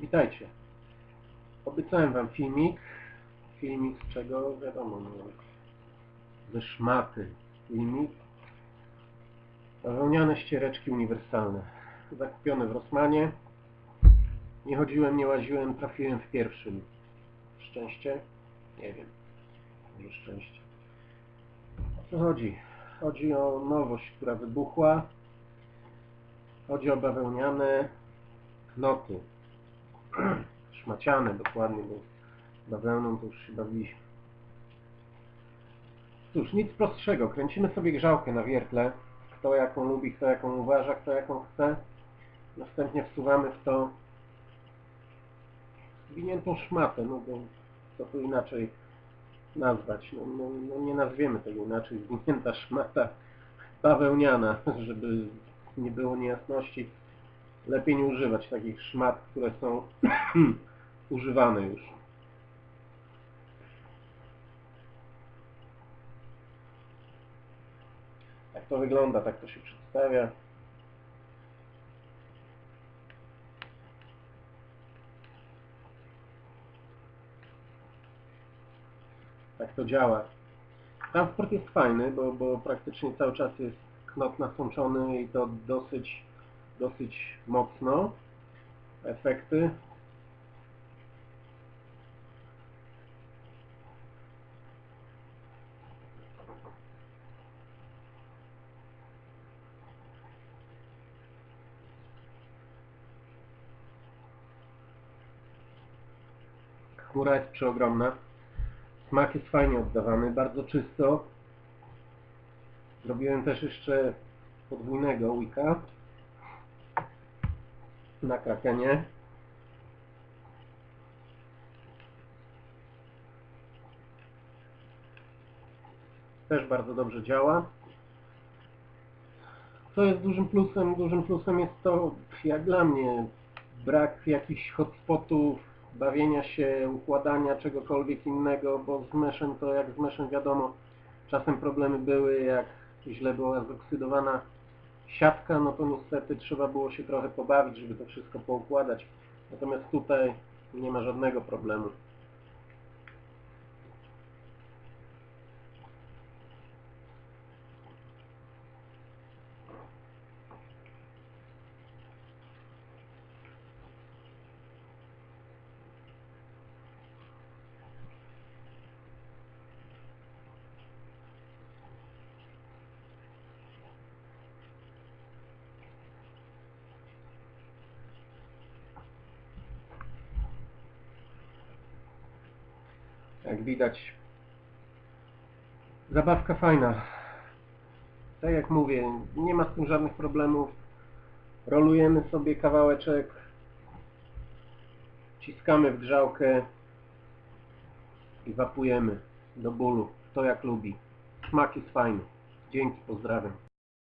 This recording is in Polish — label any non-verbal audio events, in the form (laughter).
Witajcie. Obiecałem wam filmik. Filmik z czego? Wiadomo, no, ze szmaty. Filmik. Bawełniane ściereczki uniwersalne. Zakupione w Rosmanie. Nie chodziłem, nie łaziłem, trafiłem w pierwszym. Szczęście? Nie wiem. Może szczęście. O co chodzi? Chodzi o nowość, która wybuchła. Chodzi o bawełniane knoty. Szmaciane dokładnie, bo bawełną to już się bawiliśmy. Cóż, nic prostszego. Kręcimy sobie grzałkę na wiertle. Kto jaką lubi, kto jaką uważa, kto jaką chce. Następnie wsuwamy w to zwiniętą szmatę, no bo co tu inaczej nazwać. No, no, no nie nazwiemy tego inaczej. Zwinięta szmata bawełniana, żeby nie było niejasności. Lepiej nie używać takich szmat, które są (clears throat) używane już. Tak to wygląda, tak to się przedstawia. Tak to działa. Transport jest fajny, bo, bo praktycznie cały czas jest knot nasączony i to dosyć, dosyć mocno. Efekty. Chmura jest przeogromna. Smak jest fajnie oddawany, bardzo czysto. Zrobiłem też jeszcze podwójnego wika na krakenie. Też bardzo dobrze działa. Co jest dużym plusem? Dużym plusem jest to, jak dla mnie, brak jakichś hotspotów, bawienia się, układania czegokolwiek innego, bo z meszem to jak z meszem wiadomo, czasem problemy były, jak źle była zoksydowana siatka, no to niestety trzeba było się trochę pobawić, żeby to wszystko poukładać. Natomiast tutaj nie ma żadnego problemu. Jak widać, zabawka fajna. Tak jak mówię, nie ma z tym żadnych problemów. Rolujemy sobie kawałeczek, wciskamy w grzałkę i wapujemy do bólu. Kto jak lubi. Smak jest fajny. Dzięki, pozdrawiam.